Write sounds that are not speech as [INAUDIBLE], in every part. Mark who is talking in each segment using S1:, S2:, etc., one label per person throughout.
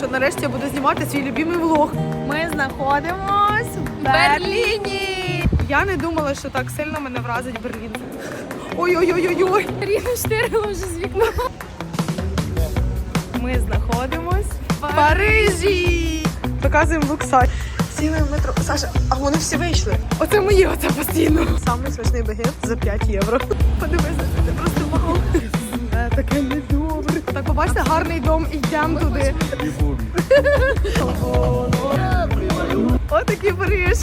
S1: Що нарешті я буду знімати свій любимий влог. Ми знаходимось в Берліні. Я не думала, що так сильно мене вразить Берлін. Ой-ой-ой-ой-ой.
S2: Ріна штирила вже з вікна.
S1: Ми знаходимось в Парижі. Показуємо луксар. Сіли в метро. Саша, а вони всі вийшли. Оце моє, оце постійно. Самий смачний багет за 5 євро. Подивися, це просто вау. Таке недобре. Так, побачите, гарний дом, йдемо туди. Отакий Париж.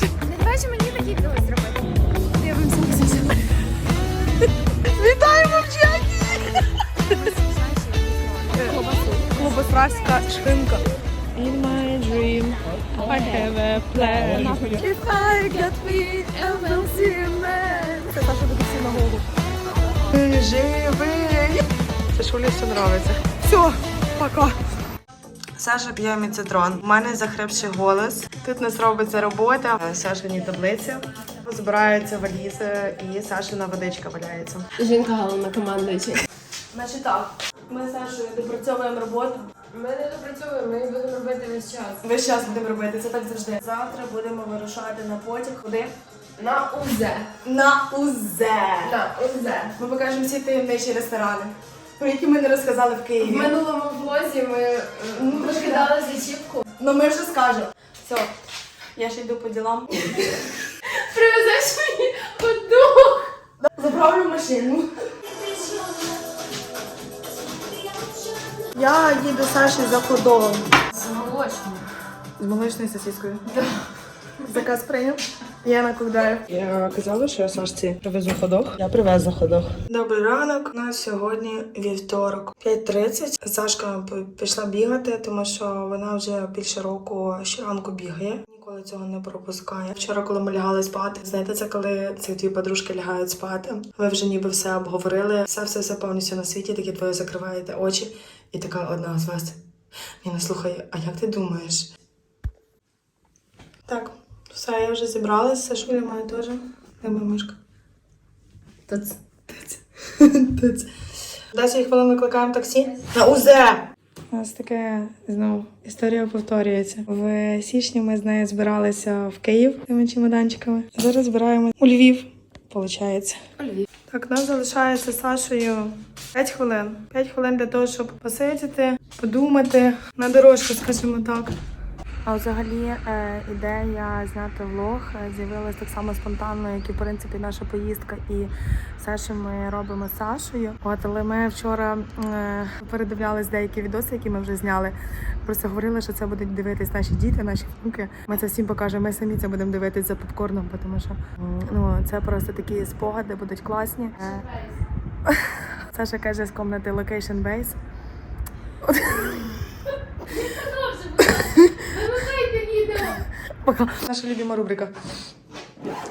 S2: Бачу мені такі колись зробити. Дивимося, позицію.
S1: Вітаємо в Чехії! Клубосравська шхинка. In my dream, I have a plan. If I get weak, I will see a man. Це Саша буде всі на голову. Живий! Це Шулі все нравиться. Все, пока. Саша п'є міцитрон. У мене захрипший голос. Тут нас робиться робота. Сашині таблиці. Збираються валізи і Сашина водичка валяється.
S2: Жінка Галина командуюча.
S1: Значить так, ми з Сашою допрацьовуємо роботу.
S2: Ми не допрацьовуємо, ми будемо робити весь час.
S1: Весь час будемо робити, це так завжди. Завтра будемо вирушати на потяг. Куди?
S2: На УЗ.
S1: На УЗЕ.
S2: На УЗ.
S1: Ми покажемо всі таємничі ресторани, про які ми не розказали в Києві.
S2: В минулому влозі ми е,
S1: Ну,
S2: трошки зачіпку.
S1: Ну ми вже скажемо. Все, я ще йду по ділам.
S2: Привезеш мені ходок.
S1: Заправлю машину. Я їду Саші за ходовом.
S2: З молочним.
S1: З молочною сосискою. Заказ прийняв. Я накладаю. Я казала, що я Сашці привезу ходох. Я привезла ходох. Добрий ранок. У нас сьогодні вівторок. 5.30. Сашка пішла бігати, тому що вона вже більше року щоранку бігає. Ніколи цього не пропускає. Вчора, коли ми лягали спати, знаєте, це коли ці дві подружки лягають спати. Ви вже ніби все обговорили. Все, все, все повністю на світі. Такі двоє закриваєте очі, і така одна з вас. Ніна, слухай, а як ти думаєш? Так, все, я вже зібралася. Сашуля має теж. Де моя мишка?
S2: Тут
S1: Тиць. [LAUGHS] Тиць. 10 хвилин викликаємо таксі. На УЗЕ! У нас таке знову історія повторюється. В січні ми з нею збиралися в Київ тими чемоданчиками. Зараз збираємо у Львів, виходить. Так, нам залишається з Сашою 5 хвилин. 5 хвилин для того, щоб посидіти, подумати на дорожку, скажімо так. А взагалі е, ідея зняти влог е, з'явилась так само спонтанно, як і в принципі наша поїздка. І все, що ми робимо з Сашою. От але ми вчора е, передивлялись деякі відоси, які ми вже зняли. Просто говорили, що це будуть дивитись наші діти, наші внуки. Ми це всім покажемо. Ми самі це будемо дивитись за попкорном, тому що ну це просто такі спогади будуть класні. [LAUGHS] Саша каже з комнати Location Base. Пока. Наша любима рубрика.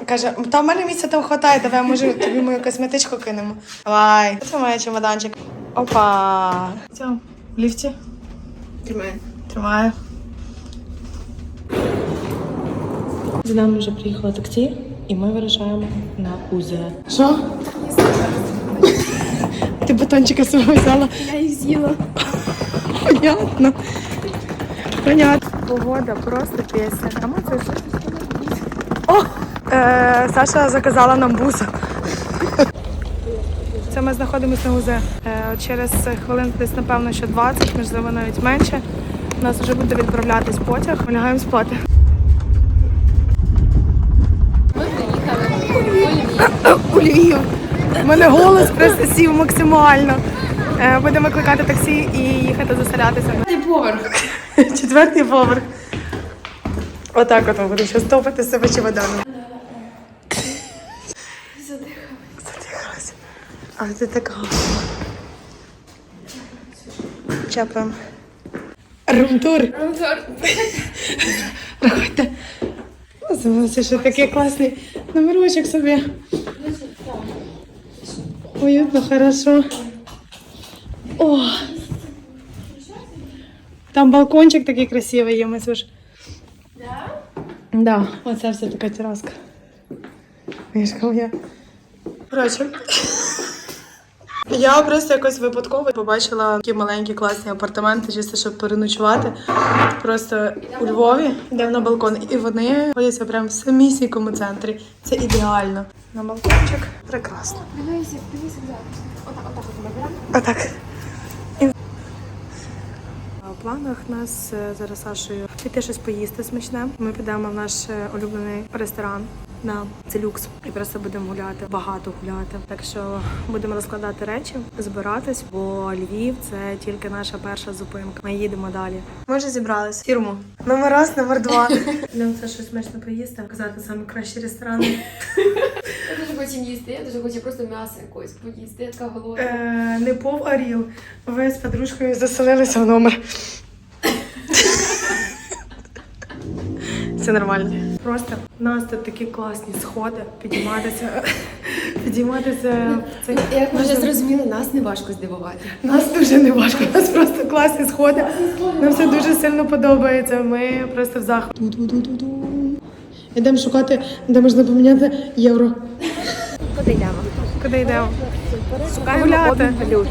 S1: Каже, та в мене місця там хватає, давай може тобі мою косметичку кинемо. Давай. Це моє чемоданчик. Опа. Все, в ліфті.
S2: Тримай.
S1: Тримаю. За нами вже приїхало таксі, і ми вирушаємо на УЗ. Що? Ти батончика свого взяла?
S2: Я їх з'їла.
S1: Понятно. Понятно. Погода просто пісня. А ми це що? О! Е, Саша заказала нам буса. Це ми знаходимося на УЗ. Е, через хвилин десь, напевно, ще 20, можливо, навіть менше. У нас вже буде відправлятись потяг. Ми лягаємо спати.
S2: Ми приїхали у Львів.
S1: У мене голос просто сів максимально. Е, будемо викликати таксі і їхати заселятися.
S2: Ти поверх. [LAUGHS]
S1: Четвертий поверх. Отак от буду ще стопити себе чемоданом. Задихалася. Але ти така. Чапаємо. Румтур. Проходьте. Це ще такий класний номерочок собі. Уютно, хорошо. О! Там балкончик такий красивий є, ми це ж. Да? Да, оце все така тераска. Мішка моя. Коротше. Я просто якось випадково побачила такі маленькі класні апартаменти, чисто щоб переночувати. Просто у Львові йдемо на балкон, і вони знаходяться прямо в самісінькому центрі. Це ідеально. На балкончик прекрасно.
S2: Дивися, дивися зараз. Отак, отак от ми беремо.
S1: Отак. Планах нас е, зараз Сашою піти щось поїсти смачне. Ми підемо в наш е, улюблений ресторан. На це люкс, і просто будемо гуляти, багато гуляти. Так що будемо розкладати речі, збиратись, бо Львів це тільки наша перша зупинка. Ми їдемо далі. Ми вже зібрались. Фірму. Номер раз, номер два. [LAUGHS] Нам це щось смачно поїсти. Казати саме кращі ресторани.
S2: Я дуже хочу їсти, я дуже хочу просто м'ясо якогось поїсти. Я така голодна.
S1: Е, не пов Аріл. Ви з подружкою заселилися в номер. Все нормально. Просто у нас тут такі класні сходи. Підійматися. [LAUGHS] Підійматися в цей.
S2: Як ми вже зрозуміли, нас не важко здивувати.
S1: Нас дуже не важко, у нас просто класні сходи. Нам все дуже сильно подобається. Ми просто в захваті. Йдемо шукати, де можна поміняти євро.
S2: Куди йдемо?
S1: Куди йдемо?
S2: Шукаємо
S1: Гуляти.
S2: обмін валют.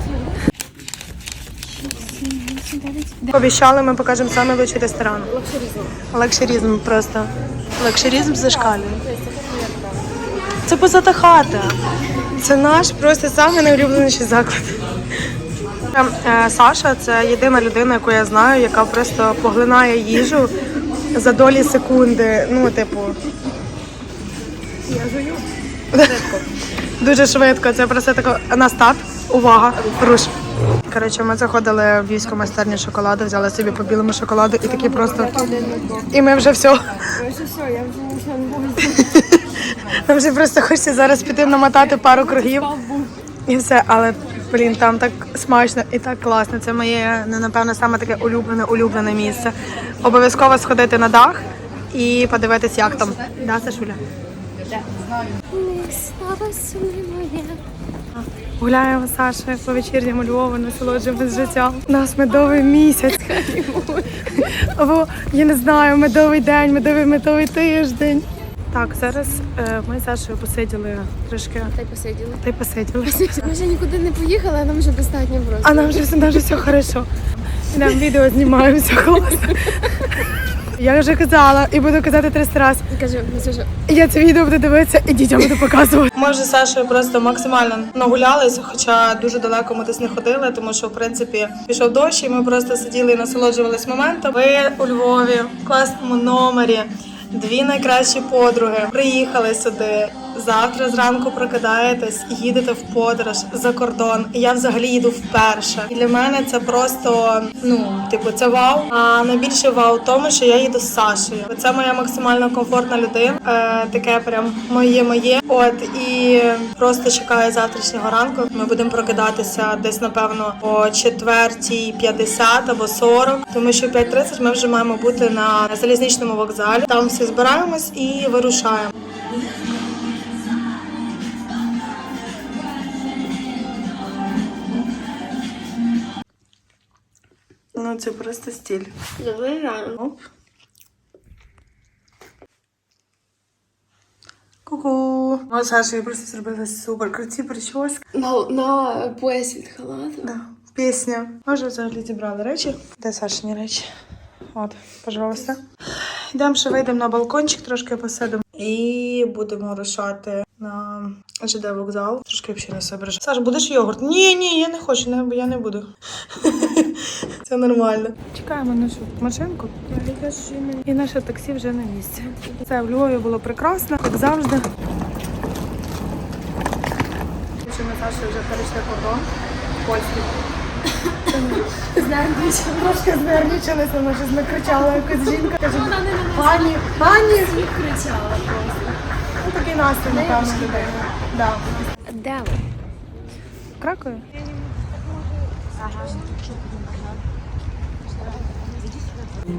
S1: Обіщали, ми покажемо саме лучший ресторан.
S2: Лакшерізм.
S1: Лакшерізм просто. Лакшерізм зашкалює. Це позата хата. Це наш просто самий найулюбленіший заклад. Е, Саша це єдина людина, яку я знаю, яка просто поглинає їжу за долі секунди. Ну, типу. Я жую. Дуже швидко. Це просто тако на старт. Увага, руш. Коротше, ми заходили в львівську майстерню шоколаду, взяли собі по білому шоколаду і такі просто. І ми вже все. Нам вже просто хочеться зараз піти намотати пару кругів і все. Але блін, там так смачно і так класно. Це моє ну, напевно саме таке улюблене улюблене місце. Обов'язково сходити на дах і подивитись, як там. Да, Сашуля?
S2: Моє.
S1: Гуляємо з Сашою по вечірньому Львову, насолоджуємось життям. У нас медовий місяць. Або я не знаю, медовий день, медовий медовий тиждень. Так, зараз е, ми з Сашою посиділи трішки.
S2: Та й посиділи.
S1: Та й посиділи.
S2: Ми вже нікуди не поїхали, а нам вже достатньо просто.
S1: А нам вже нам вже все хорошо. Нам відео знімаємо, все класно. Я вже казала і буду казати 300 разів.
S2: Кажу,
S1: Я це відео буду дивитися і дітям буду показувати. Ми вже з Сашою просто максимально нагулялися, хоча дуже далеко ми десь не ходили, тому що в принципі пішов дощ, і ми просто сиділи і насолоджувались моментом. Ви у Львові в класному номері. Дві найкращі подруги приїхали сюди. Завтра зранку прокидаєтесь, їдете в подорож за кордон. Я взагалі їду вперше. І для мене це просто ну, типу, це вау. А найбільше вау в тому, що я їду з Сашею. Це моя максимально комфортна людина. Е, таке прям моє моє. От і просто чекаю завтрашнього ранку. Ми будемо прокидатися десь, напевно, о четвертій 50 або 40, тому що в 5.30 ми вже маємо бути на залізничному вокзалі. Там всі збираємось і вирушаємо. Ну, це просто стиль.
S2: Добрий ранок.
S1: Ку-ку. О, Саша, я просто зробила супер круті прически.
S2: На, на пояс від халату.
S1: Да. Пісня. Ми вже взагалі зібрали речі. Де Сашині речі? От, пожалуйста. Йдемо ще вийдемо на балкончик, трошки посидимо. І будемо рушати на ЖД вокзал. Трошки взагалі не соображаю. Саш, будеш йогурт? Ні, ні, я не хочу, не, я не буду. [LAUGHS] Це нормально. Чекаємо нашу машинку. І наше таксі вже на місці. Це в Львові було прекрасно, як завжди. Що ми Саша вже перейшли кордон польський. [LAUGHS] Трошки знервничалися, вона щось накричала якась жінка. Каже,
S2: Вона не на нас
S1: пані, пані.
S2: всіх кричала просто.
S1: Такий настрій, напевно, людей.
S2: Де ви?
S1: В Кракові?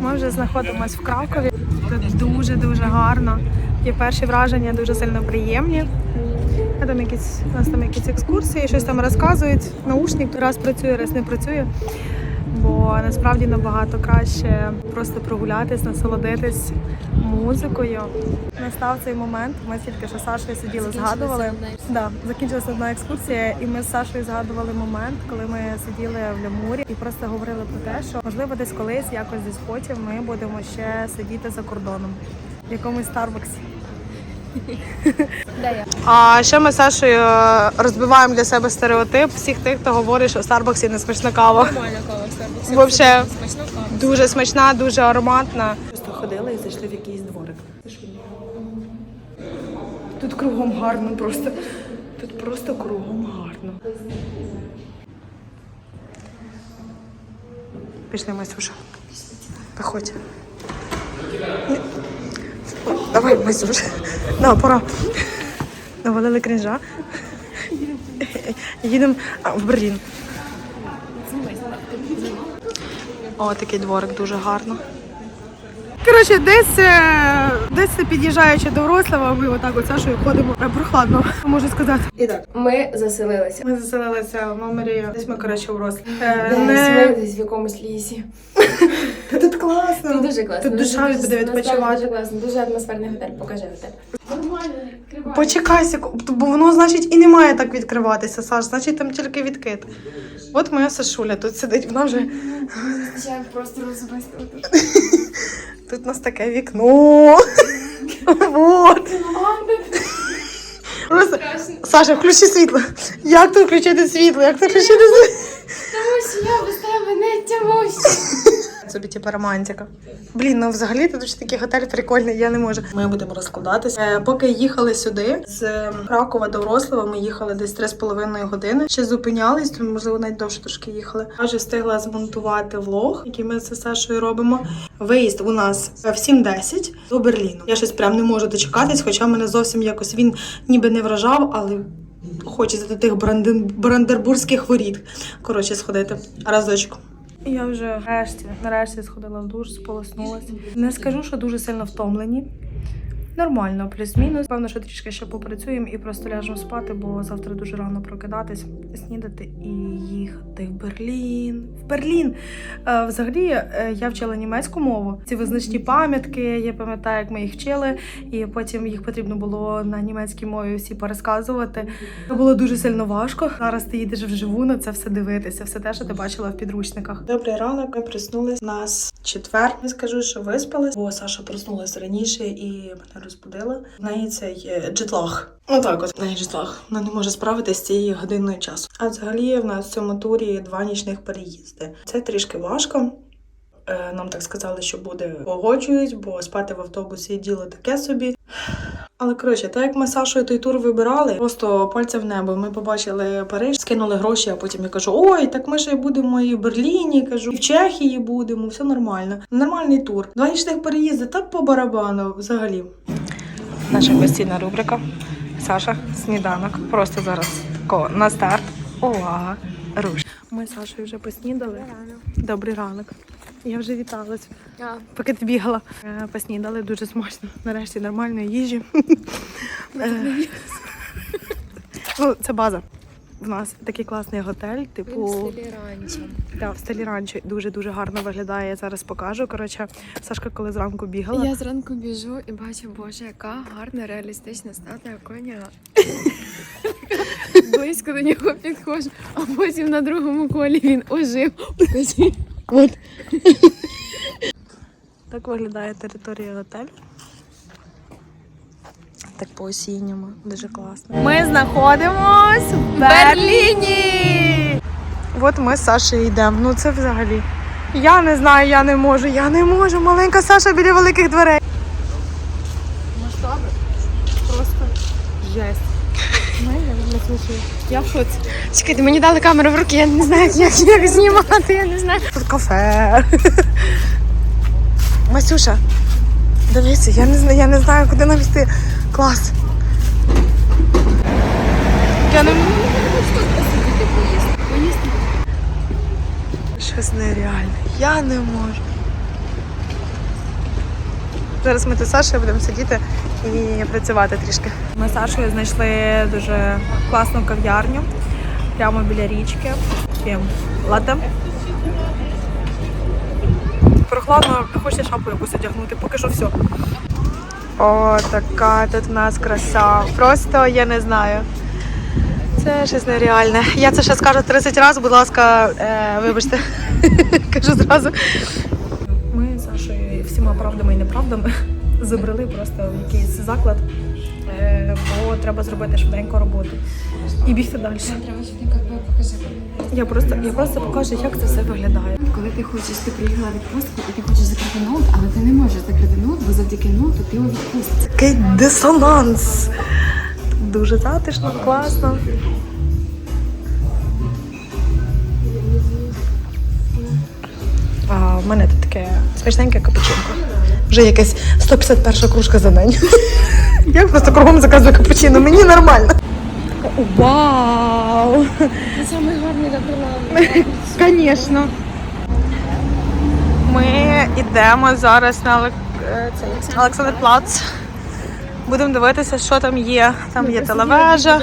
S1: Ми вже знаходимося в Кракові. Тут дуже-дуже гарно. Є перші враження дуже сильно приємні. Там якісь, у нас там якісь екскурсії, щось там розказують. Наушник раз працює, раз не працює. Бо насправді набагато краще просто прогулятись, насолодитись музикою. Настав цей момент. Ми тільки що з Сашою сиділи, згадували. Да, закінчилася одна екскурсія, і ми з Сашою згадували момент, коли ми сиділи в Лямурі і просто говорили про те, що можливо десь колись, якось десь потім, ми будемо ще сидіти за кордоном в якомусь Старбаксі. [LAUGHS] А ще ми з Сашою е, розбиваємо для себе стереотип всіх тих, хто говорить, що в Старбаксі не смачна кава.
S2: Нормальна кава в
S1: Вообще дуже смачна, дуже ароматна. Просто ходили і зайшли в якийсь дворик. Тут кругом гарно просто. Тут просто кругом гарно. Пішли, Масюша. Виходь. Ні. Давай, Масюша. На, пора. Навалили крінжа. Їдемо в Берлін. О, такий дворик дуже гарно. Коротше, десь, е, десь під'їжджаючи до Вроцлава, ми отак от Сашою ходимо Е, прохладно, [LAUGHS] можу сказати. І так,
S2: Ми заселилися.
S1: ми заселилися в номері. Десь ми, коротше, в Вроцлаві.
S2: Десь ми десь в якомусь лісі.
S1: Та тут класно.
S2: Тут дуже класно.
S1: Тут
S2: дуже-
S1: душа
S2: дуже-
S1: буде відпочивати.
S2: Дуже класно, дуже атмосферний готель. Покажи готель. Нормально, відкривай.
S1: Почекай бо воно, значить, і не має так відкриватися, Саш, значить там тільки відкид. От моя Сашуля тут сидить, вона вже
S2: Зустрічаємо просто особисто тут. [LAUGHS]
S1: тут у нас таке вікно. [LAUGHS] Вот. Просто Саша, включи світло. Як тут включити світло? Як тут включити світло?
S2: Тому що я без тебе не тямусь. [LAUGHS]
S1: Собі типу романтика. Блін, ну взагалі тут ж такий готель прикольний, я не можу. Ми будемо розкладатися. Е, поки їхали сюди з е, Кракова до Врослава, ми їхали десь 3,5 години. Ще зупинялись, тому можливо навіть довше трошки їхали. Я вже встигла змонтувати влог, який ми з Сашою робимо. Виїзд у нас в 7.10 до Берліну. Я щось прям не можу дочекатись, хоча мене зовсім якось він ніби не вражав, але. Хочеться до тих бранден... брандербурзьких воріт. Коротше, сходити разочку. Я вже нарешті, нарешті сходила в душ, сполоснулася. Не скажу, що дуже сильно втомлені. Нормально, плюс-мінус. Певно, що трішки ще попрацюємо і просто ляжемо спати, бо завтра дуже рано прокидатись, снідати і їхати в Берлін. В Берлін! Е, взагалі, е, я вчила німецьку мову. Ці визначні пам'ятки, я пам'ятаю, як ми їх вчили, і потім їх потрібно було на німецькій мові всі пересказувати. Це було дуже сильно важко. Зараз ти їдеш вживу на це все дивитися, все те, що ти бачила в підручниках. Добрий ранок. Ми проснулись. Нас четвер. Я скажу, що виспались, бо Саша проснулась раніше і мене розбудила. В неї цей джетлаг. Отак, от в неї джетлаг. Вона не може справитися з цією годиною часу. А взагалі в нас в цьому турі два нічних переїзди. Це трішки важко. Е, Нам так сказали, що буде погоджують, бо спати в автобусі діло таке собі. Але коротше, так як ми Сашою той тур вибирали, просто пальця в небо. Ми побачили Париж, скинули гроші, а потім я кажу: ой, так ми ще будемо і в Берліні, кажу, і в Чехії будемо, все нормально. Нормальний тур. Два нічних переїзди, та по барабану взагалі. Наша постійна рубрика. Саша, сніданок. Просто зараз тако на старт. Увага! Руш. Ми з Сашою вже поснідали. Добрий ранок. Я вже віталась
S2: yeah.
S1: поки ти бігала. Е, Поснідали дуже смачно. Нарешті нормальної їжі. [LAUGHS] Е, Ну, це база. В нас такий класний готель, типу,
S2: раніше.
S1: да, в стилі ранчо дуже дуже гарно виглядає. Я зараз покажу. Коротше, Сашка, коли зранку бігала,
S2: Я зранку біжу і бачу, боже, яка гарна реалістична статуя коня. Близько до нього підходжу, а потім на другому колі він ожив.
S1: От. так виглядає територія готелю. Так по осінньому, дуже класно. Ми знаходимось в Берліні. От ми з Сашею йдемо. Ну це взагалі. Я не знаю, я не можу, я не можу. Маленька Саша біля великих дверей. Масштаби просто жесть. Я в шоці.
S2: Чекайте, мені дали камеру в руки, я не знаю, як, як знімати, я не знаю.
S1: Тут кафе. Масюша, дивіться, я не знаю, я не знаю, куди нам йти. Клас. Я не можу. Щось нереальне. Я не можу. Зараз ми з Сашою будемо сидіти і працювати трішки. Ми з Сашою знайшли дуже класну кав'ярню прямо біля річки. П'ємо лате. прохладно, хоче шапку якусь одягнути, поки що все. О, така тут у нас краса. Просто я не знаю. Це щось нереальне. Я це ще скажу 30 разів, будь ласка, е, вибачте. [LAUGHS] Кажу зразу. Ми з Сашою всіма правдами і неправдами забрали просто в якийсь заклад, бо треба зробити швиденько роботу і бігти далі.
S2: Треба.
S1: Я просто, я просто покажу, як це все виглядає.
S2: Коли ти хочеш, ти приїхала відпустку і ти хочеш закрити ноут, але ти не можеш закрити ноут, бо завдяки ноуту ти у відпустці.
S1: Такий дисонанс. Дуже затишно, класно. А в мене тут таке смачненьке капучинко. Вже якась 151 кружка за день. Я просто кругом заказую капучино, мені нормально. Вау!
S2: Це самий гарний капелан.
S1: Звісно. Ми йдемо зараз на Олександр Плац. Будемо дивитися, що там є. Там є телевежа.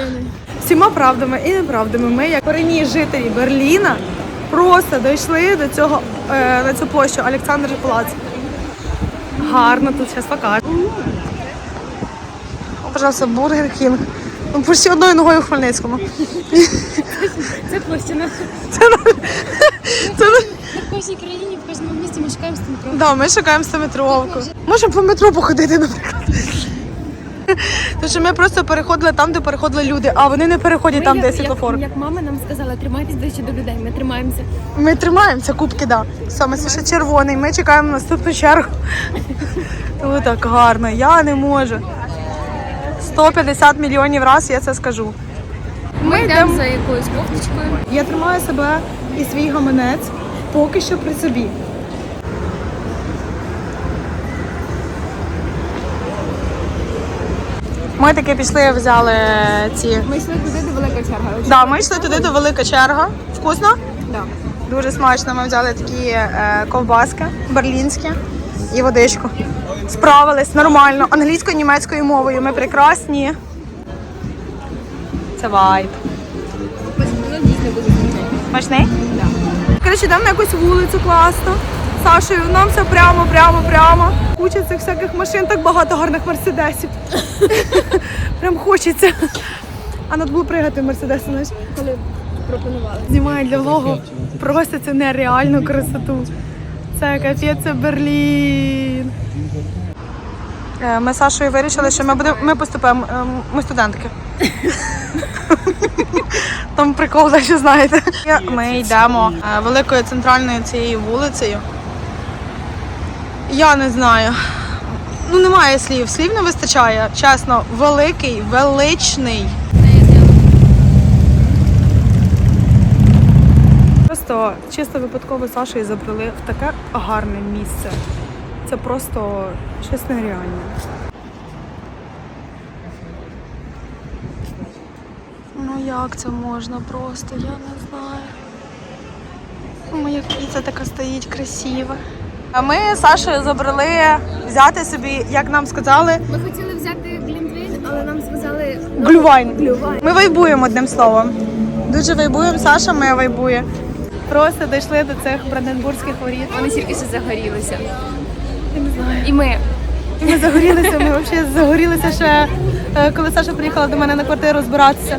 S1: Всіма правдами і неправдами. Ми, як корінні жителі Берліна, просто дійшли до цього е, на цю площу Олександр Плац. Гарно тут зараз покажу. О, пожалуйста, Бургер Кінг. Ну, почти одною ногою в Хмельницькому.
S2: Це площина.
S1: Це, на- це,
S2: В кожній країні, в кожному місті ми шукаємо стінку.
S1: Да, ми шукаємо стометровку. Можемо по метро походити, наприклад. Тому що ми просто переходили там, де переходили люди, а вони не переходять там, де світлофор.
S2: Як, як мама нам сказала, тримайтесь ближче до людей, ми тримаємося.
S1: Ми тримаємося, кубки, да. Саме ще червоний. Ми чекаємо наступну чергу. Тому так гарно, я не можу. 150 мільйонів разів я це скажу.
S2: Ми
S1: йдемо-
S2: за якоюсь кофточкою.
S1: Я тримаю себе і свій гаманець поки що при собі. Ми таки пішли, взяли ці.
S2: Ми йшли туди, де велика черга.
S1: Да, ми йшли туди до велика черга. Вкусно?
S2: Да.
S1: Дуже смачно. Ми взяли такі е, ковбаски берлінські і водичку. Справились нормально. Англійською, німецькою мовою. Ми прекрасні. Це вайб. Смачний? Коротше, йдемо на якусь вулицю класно. Сашою, нам все прямо, прямо, прямо. Куча цих всяких машин, так багато гарних мерседесів. [LAUGHS] Прям хочеться. А надо було пригати в мерседес, знаєш.
S2: Коли пропонували.
S1: Знімаю для влогу. Просто це нереальну красоту. Це капець, це Берлін. Е, Ми з Сашою вирішили, що ми будемо. Ми поступимо. е, Ми студентки. [LAUGHS] Там прикол, так що знаєте. Ми йдемо е, великою центральною цією вулицею. Я не знаю. Ну, немає слів. Слів не вистачає. Чесно, великий, величний. Просто чисто випадково Сашою забрали в таке гарне місце. Це просто щось нереальне. Ну як це можна просто, я не знаю. Моя квітка така стоїть красива. А ми з Сашою забрали взяти собі, як нам сказали,
S2: Ми хотіли взяти глінтвейн, але нам сказали
S1: глювайн.
S2: глювайн.
S1: Ми вайбуємо одним словом. Дуже вайбуємо, Саша моя вайбує. Просто дійшли до цих бранденбурзьких воріт.
S2: Вони тільки що загорілися.
S1: Я не знаю.
S2: І ми.
S1: І Ми загорілися, ми взагалі загорілися ще, е, коли Саша приїхала до мене на квартиру збиратися.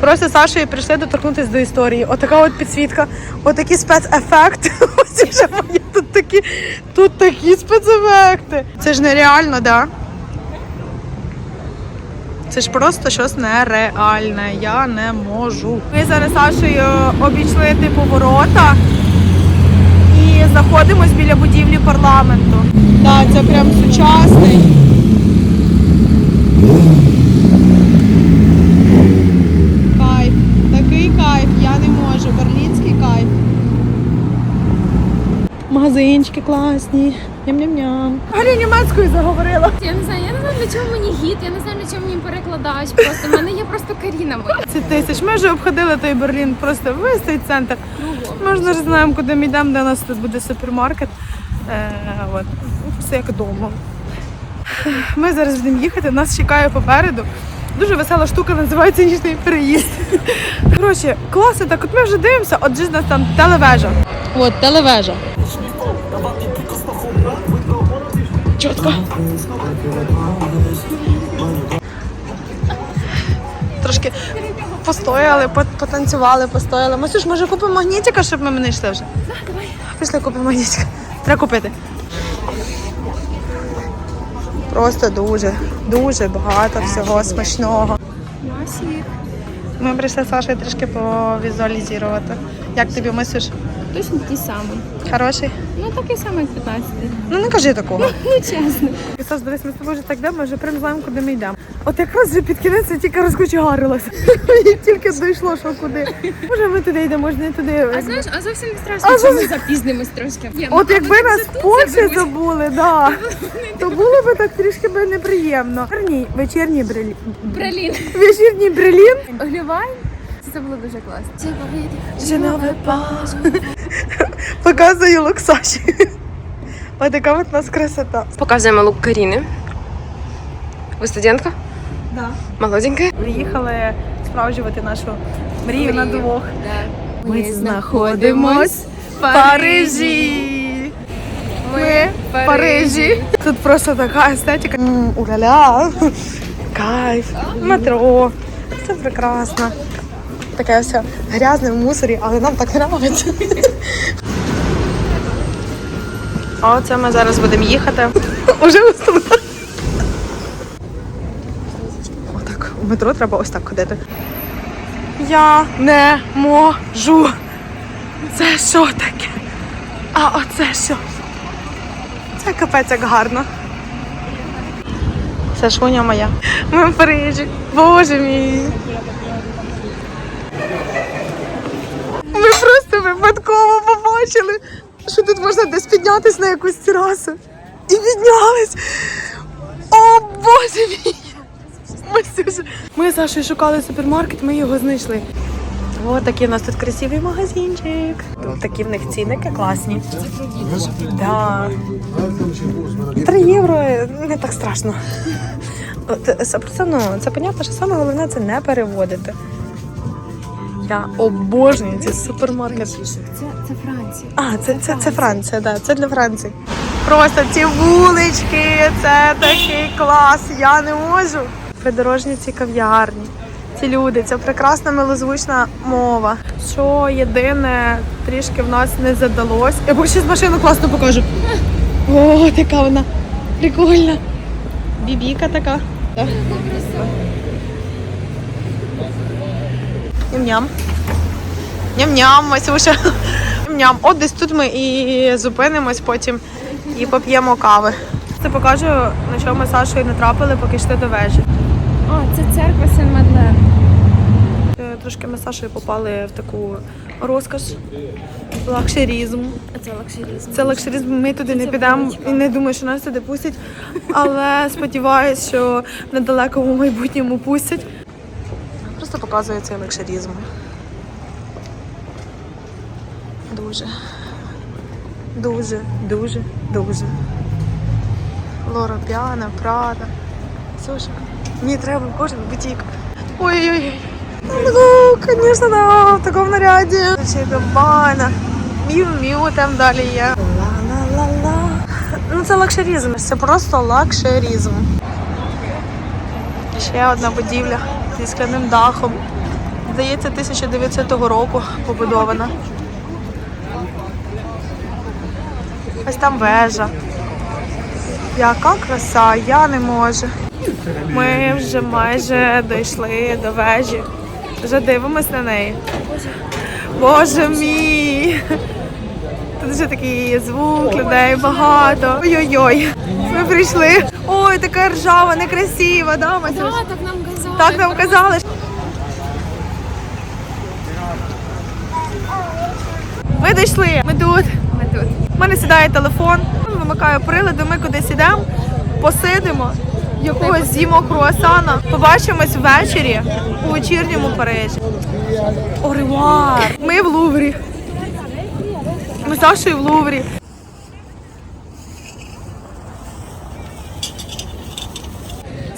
S1: Просто з Сашою прийшли доторкнутися до історії. Отака от підсвітка, отакі спецефекти. [LAUGHS] Ось вже мої тут такі, тут такі спецефекти. Це ж нереально, да? Це ж просто щось нереальне. Я не можу. Ми зараз Сашою обійшли типу ворота і знаходимось біля будівлі парламенту. Так, це прям сучасний. Кайф. Такий кайф, я не можу. Берлінський кайф. Магазинчики класні. Ням-ням-ням. Галя німецькою заговорила.
S2: Я не знаю, я не знаю, для чого мені гід, я не знаю, для чого мені перекладач. Просто в мене є просто Каріна моя.
S1: Це тисяч. Ми вже обходили той Берлін, просто весь цей центр. Ми ж не знаємо, куди ми йдемо, де у нас тут буде супермаркет. Е, от. Все як вдома. Ми зараз будемо їхати, нас чекає попереду дуже весела штука, називається нічний переїзд. Коротше, класно так, от ми вже дивимося, от же нас там телевежа. От, телевежа. Чітко. Трошки постояли, потанцювали, постояли. Масюш, може купимо магнітика, щоб ми не йшли вже? Пішли купимо магнітика. Треба купити. Просто дуже, дуже багато всього смачного.
S2: Масік.
S1: Ми прийшли з Сашою трішки повізуалізувати. Як тобі мислиш?
S2: Точно ті самі.
S1: Хороший?
S2: Ну такий самий, як 15.
S1: Ну не кажи такого.
S2: Ну чесно.
S1: Саш, дивись, ми з тобою вже так йдемо, ми вже прям знаємо, куди ми йдемо. От якраз вже під кінець я тільки розкочегарилася. [LAUGHS] І тільки дійшло, що куди. Може ми туди йдемо, може не туди.
S2: А знаєш, а зовсім не
S1: А
S2: страшно, що
S1: зовсім-
S2: ми запізнимось трошки. Є,
S1: От
S2: ну,
S1: якби нас в
S2: тут
S1: Польщі
S2: заберуть.
S1: забули, да, [LAUGHS] то було б так трішки би неприємно. Верній, вечірній брелін.
S2: Бралін.
S1: Вечірній брелін.
S2: Глювайн. Це було дуже класно. [LAUGHS]
S1: Показую лук Саші. Ось така от у нас красота.
S3: Показуємо лук Каріни. Ви студентка?
S1: Да.
S3: Молоденька.
S1: Приїхали справджувати нашу мрію на двох.
S2: Ми знаходимось
S1: в Парижі. Ми в Парижі. Тут просто така естетика. Уля-ля. Кайф. Метро. Це прекрасно. Таке все грязне в мусорі, але нам так подобається. А оце ми зараз будемо їхати. Уже виставляю. Отак, у метро треба ось так ходити. Я не можу. Це що таке? А оце що? Це капець як гарно. Це шуня моя. Ми в Парижі. Боже мій. Ми просто випадково побачили, що тут можна десь піднятися на якусь терасу. І піднялись. О, боже мій! Ми з Сашою шукали супермаркет, ми його знайшли. О, такий у нас тут красивий магазинчик. Тут такі в них цінники класні. Да. 3 євро не так страшно. От, це, ну, це понятно, що саме головне це не переводити. Я обожнюю ці супермаркети.
S2: Це, це Франція.
S1: А, це, це, це Франція, да, це для Франції. Просто ці вулички, це такий клас, я не можу. Придорожні ці кав'ярні, ці люди, це прекрасна милозвучна мова. Що єдине трішки в нас не задалось. Я бо ще з машину класно покажу. О, така вона прикольна. Бібіка така. Ням-ням. Ням-ням, Масюша. Ням-ням. От десь тут ми і зупинимось потім і поп'ємо кави. Це покажу, на чому ми з Сашою натрапили, поки йшли до вежі.
S2: О, це церква Сен-Мадлен.
S1: Е, Трошки ми з Сашою попали в таку розкош, лакшерізм.
S2: Це лакшерізм.
S1: Це лакшерізм, ми туди не підемо і не думаю, що нас туди пустять. Але сподіваюся, що в недалекому майбутньому пустять. Просто показує цей лакшерізм. Дуже. Дуже, дуже, дуже. Лора Піана, Прада. Слушай, мені треба кожен бутік. Ой-ой-ой. Ну, звісно, да, в такому наряді. Ще Габбана. Міу-міу там далі є. Ла-ла-ла-ла. Ну це лакшерізм, це просто лакшерізм. Ще одна будівля зі скляним дахом. Здається, 1900 року побудована. Ось там вежа. Яка краса, я не можу. Ми вже майже дійшли до вежі. Вже дивимось на неї. Боже мій! Тут вже такий звук, людей багато. Ой-ой-ой. Ми прийшли. Ой, така ржава, некрасива, да, Масюш?
S2: так нам казали.
S1: Так нам казали. Ми дійшли. Ми тут.
S2: Ми тут.
S1: У мене сідає телефон, вимикаю прилади, ми кудись ідемо, посидимо, якогось з'їмо круасана. Побачимось ввечері у вечірньому Парижі. Оревуар! Ми в Луврі. Ми з Сашою в Луврі.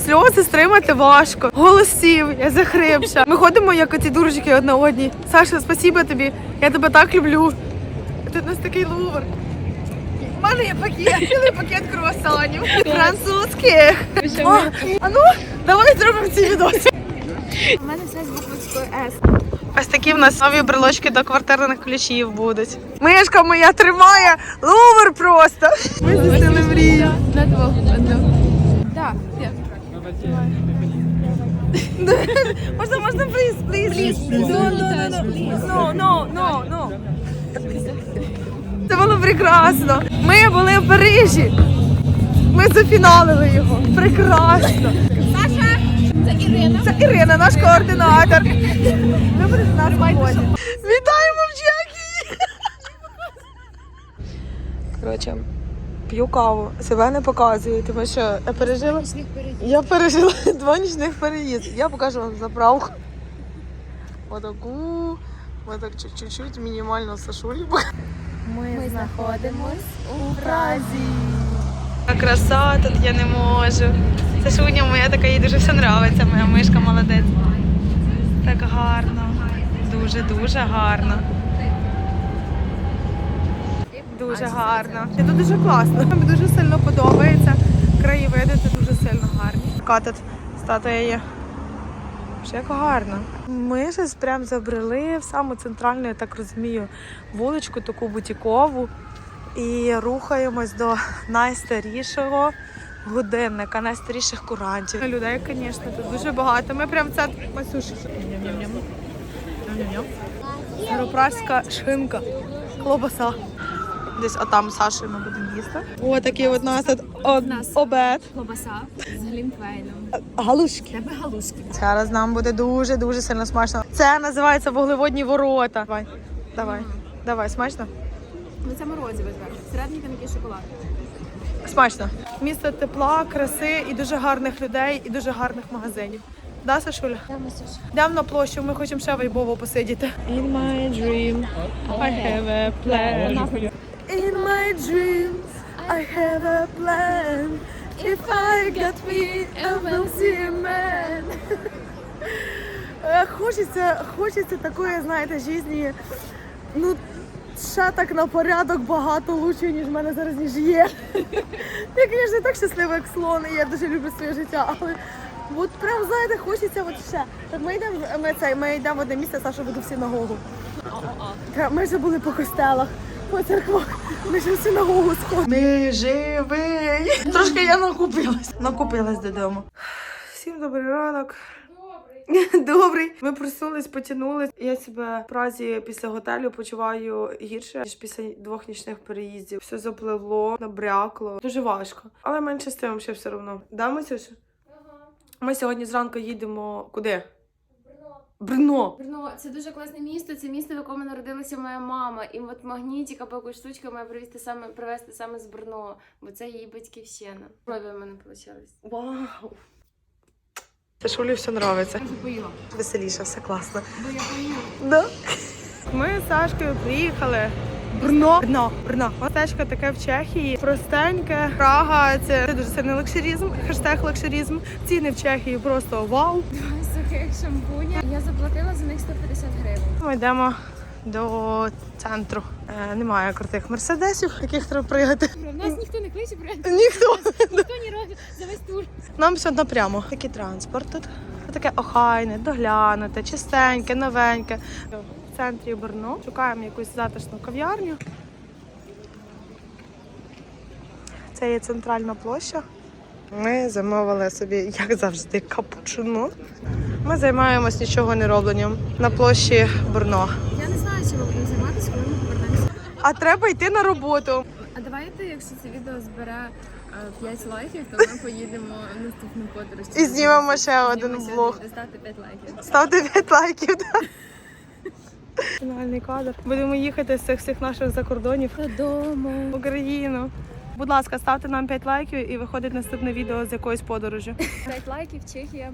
S1: Сльози стримати важко. Голосів, я захрипша. Ми ходимо, як оці дурочки одна одній. Саша, спасибо тобі. Я тебе так люблю. Тут у нас такий лувр. У мене є пакет, цілий пакет круасанів. Французьких. О, а ну, давай зробимо ці відоси.
S2: У мене все з буквочкою С.
S1: Ось такі в нас нові брелочки до квартирних ключів будуть. Мишка моя тримає лувр просто. Ми здійснили мрію.
S2: На двох. [LAUGHS]
S1: Можна, можна, пліз, пліз. No, no, no, no, no, no, no. Це було прекрасно. Ми були в Парижі. Ми зафіналили його. Прекрасно. Саша! Це Ірина. Це Ірина, наш координатор. Ви будете нас виходити. Вітаємо в Чехії! Коротше, п'ю каву, себе не показую, тому що я пережила. Я пережила [LAUGHS] два нічних переїзди. Я покажу вам заправку. Отаку. Ми так чуть- чуть-чуть мінімально Сашулі.
S2: Ми знаходимось у
S1: Празі. Краса тут я не можу. Сашуня моя така, їй дуже все подобається, моя мишка молодець. Так гарно. Дуже-дуже гарно. Дуже гарно. Тут дуже класно. Мені дуже сильно подобається. Краєвиди тут дуже сильно гарні. Така тут статуя є. Ще як гарно. Ми щось прям забрели в саму центральну, я так розумію, вуличку, таку бутікову. І рухаємось до найстарішого годинника, найстаріших курантів. Людей, звісно, тут дуже багато. Ми прям це Масюш. Старопраська шинка, колбаса. Десь отам з Сашою ми будемо їсти. О, такий от нас тут о-
S2: Нас.
S1: обед.
S2: Колбаса з глінтвейном.
S1: Галушки.
S2: Тебе галушки.
S1: Зараз нам буде дуже дуже сильно смачно. Це називається вуглеводні ворота. Давай, давай, давай, смачно?
S2: Ну це морозиво зверху. Всередині там якийсь шоколад.
S1: Смачно. Місто тепла, краси і дуже гарних людей, і дуже гарних магазинів. Да, Сашуля? Йдемо на площу, ми хочемо ще вайбово посидіти. In my dream, I have a plan. In my dreams, I have a plan. If I get me, I will man. [LAUGHS] Е, Хочеться, хочеться такої, знаєте, житті, ну, ще так на порядок багато лучше, ніж в мене зараз ніж є. [LAUGHS] Я, звісно, так щаслива, як слон, і я дуже люблю своє життя, але от прям, знаєте, хочеться от ще. Так ми йдемо, ми, це, ми йдемо в одне місце, Саша веду в синагогу. Ми вже були по костелах, по церквах, ми вже в синагогу сходили. Ми живий. Трошки я накупилась. Накупилась додому. Всім добрий ранок. Добрий. Ми проснулись, потягнулись. Я себе в Празі після готелю почуваю гірше, ніж після двох нічних переїздів. Все запливло, набрякло. Дуже важко. Але менше з тим ще все одно. Да, Масюша? Ми сьогодні зранку їдемо куди? Брно.
S2: Брно, це дуже класне місто. Це місто, в якому народилася моя мама. І от магнітіка, або якусь штучку має привезти саме привезти саме з Брно, бо це її батьківщина. Крові в мене вийшло.
S1: Вау. Це Шулі все подобається.
S2: Я.
S1: Веселіше, все класно.
S2: Бо я поїла.
S1: Да. Ми з Сашкою приїхали. Брно. Брно. Брно. Містечко таке в Чехії. Простеньке. Прага. Це, дуже сильний лакшерізм. Хештег лакшерізм. Ціни в Чехії просто вау.
S2: Сухих шампуня. Я заплатила за них 150 гривень.
S1: Ми йдемо до центру. Е, немає крутих мерседесів, яких треба пригати.
S2: Нас ніхто не кличе, брат.
S1: Ніхто.
S2: Ніхто не робить за весь тур.
S1: Нам все напрямо. Такий транспорт тут. Таке охайне, доглянуте, чистеньке, новеньке. Центрі Брно. Шукаємо якусь затишну кав'ярню. Це є центральна площа. Ми замовили собі, як завжди, капучино. Ми займаємось нічого не робленням на площі Брно.
S2: Я не знаю, чим ми будемо займатися, коли ми повернемося.
S1: А треба йти на роботу.
S2: А давайте, якщо це відео збере 5 лайків, то ми [LAUGHS] поїдемо в наступну подорож.
S1: І знімемо ще один влог.
S2: Ставте 5 лайків.
S1: Ставте 5 лайків. Да. Фінальний кадр. Будемо їхати з цих всіх наших закордонів
S2: Додому.
S1: в Україну. Будь ласка, ставте нам 5 лайків і виходить наступне відео з якоїсь подорожі.
S2: 5 лайків, Чехія.